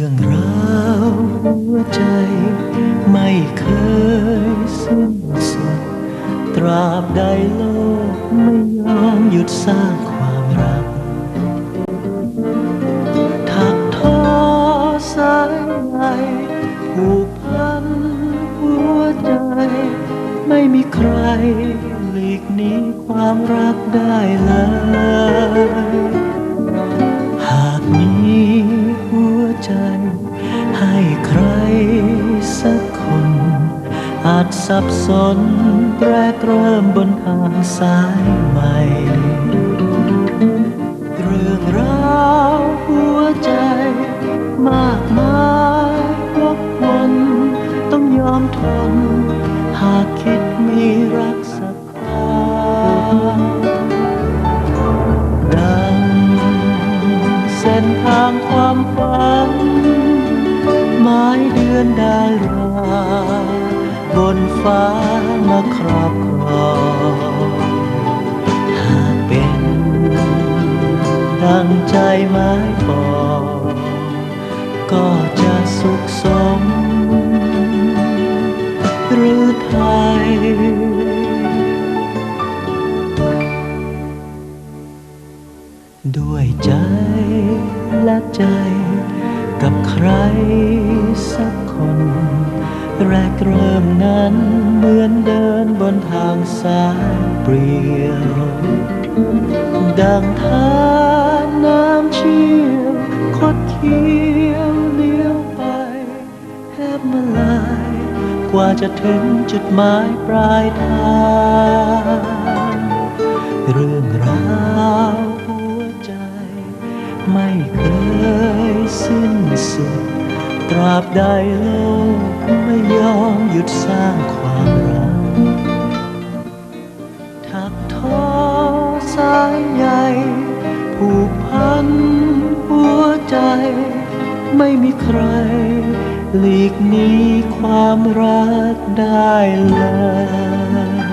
รื่องราวหัวใจ ไม่เคยสิ้นสุด ตราบใดโลกไม่ยอมหยุดสร้างความรัก ถักทอสายใยผูกพันหัวใจ ไม่มีใครหลีกหนีความรักได้เลย จสับสนแรกเริ่มบนทางสายใหม่ เรื่องราวหัวใจ มากมายวกวนต้องยอมทน หากคิดมีรักสักคราดังเส้นทางความฝัน ไม้เดือนดารา บนฟ้ามาครอบครองหากเป็นดังใจไม้ปองก็จะสุขสม หรือไทยด้วยใจและใจกับใครสักคน แรกเริ่มนั้นเหมือนเดินบนทางสายเปลี่ยวดังท่าน้ำเชี่ยวคดเคี้ยวเลี้ยวไปแทบมาลาย กว่าจะถึงจุดหมายปลายทางเรื่องราวหัวใจ ไม่เคยสิ้นสุด ตราบใดโลกไม่ยอมหยุดสร้างความรักถักทอสายใยผูกพันหัวใจ ไม่มีใคร หลีกหนีความรักได้เลย